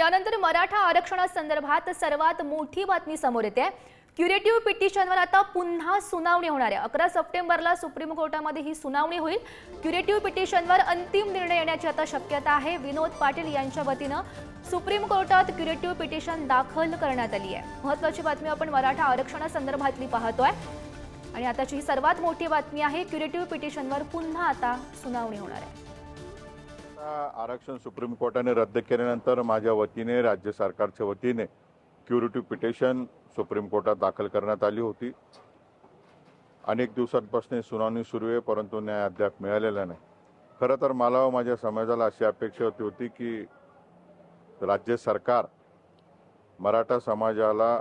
यानंतर मराठा आरक्षणासंदर्भात सर्वात मोठी बातमी समोर येते. क्युरेटिव्ह पिटिशनवर आता पुन्हा सुनावणी होणार आहे. अकरा सप्टेंबरला सुप्रीम कोर्टामध्ये ही सुनावणी होईल. क्युरेटिव्ह पिटिशनवर अंतिम निर्णय येण्याची आता शक्यता आहे. विनोद पाटील यांच्या वतीनं सुप्रीम कोर्टात क्युरेटिव्ह पिटिशन दाखल करण्यात आली आहे. महत्वाची बातमी आपण मराठा आरक्षणासंदर्भातली पाहतोय. आणि आताची ही सर्वात मोठी बातमी आहे. क्युरेटिव्ह पिटिशनवर पुन्हा आता सुनावणी होणार आहे. आरक्षण सुप्रीम कोर्टाने रद्द केल्यानंतर माझ्या वतीने राज्य सरकारच्या वतीने क्युरिटी पिटिशन सुप्रीम कोर्टात दाखल करण्यात आली होती. अनेक दिवसांपासून सुनावणी सुरू आहे परंतु न्याय अद्याप मिळालेला नाही. खरं तर मला व माझ्या समाजाला अशी अपेक्षा होती होती की राज्य सरकार मराठा समाजाला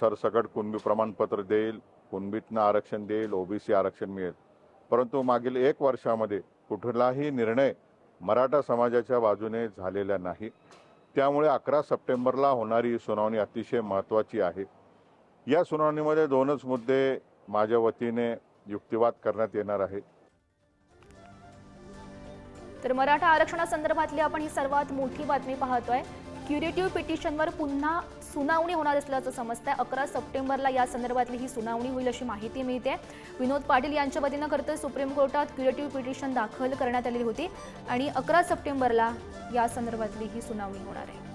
सरसकट कुणबी प्रमाणपत्र देईल कुणबीतनं आरक्षण देईल ओबीसी आरक्षण मिळेल. परंतु मागील एक वर्षामध्ये कुठलाही निर्णय मराठा समाजाच्या बाजूने झालेल्या नाही. त्यामुळे अकरा सप्टेंबरला होणारी ही सुनावणी अतिशय महत्त्वाची आहे. या सुनावणीमध्ये दोनच मुद्दे माझ्या वतीने युक्तिवाद करण्यात येणार आहे तर मराठा आरक्षणासंदर्भातली आपण ही सर्वात मोठी बातमी पाहतोय. क्युरेटिव्ह पिटिशनवर पुन्हा सुनावणी होणार असल्याचं समजतंय. अकरा सप्टेंबरला या संदर्भातली ही सुनावणी होईल अशी माहिती मिळते. विनोद पाटील यांच्या वतीनं खरंतर सुप्रीम कोर्टात क्युरेटिव्ह पिटिशन दाखल करण्यात आलेली होती आणि अकरा सप्टेंबरला या संदर्भातली ही सुनावणी होणार आहे.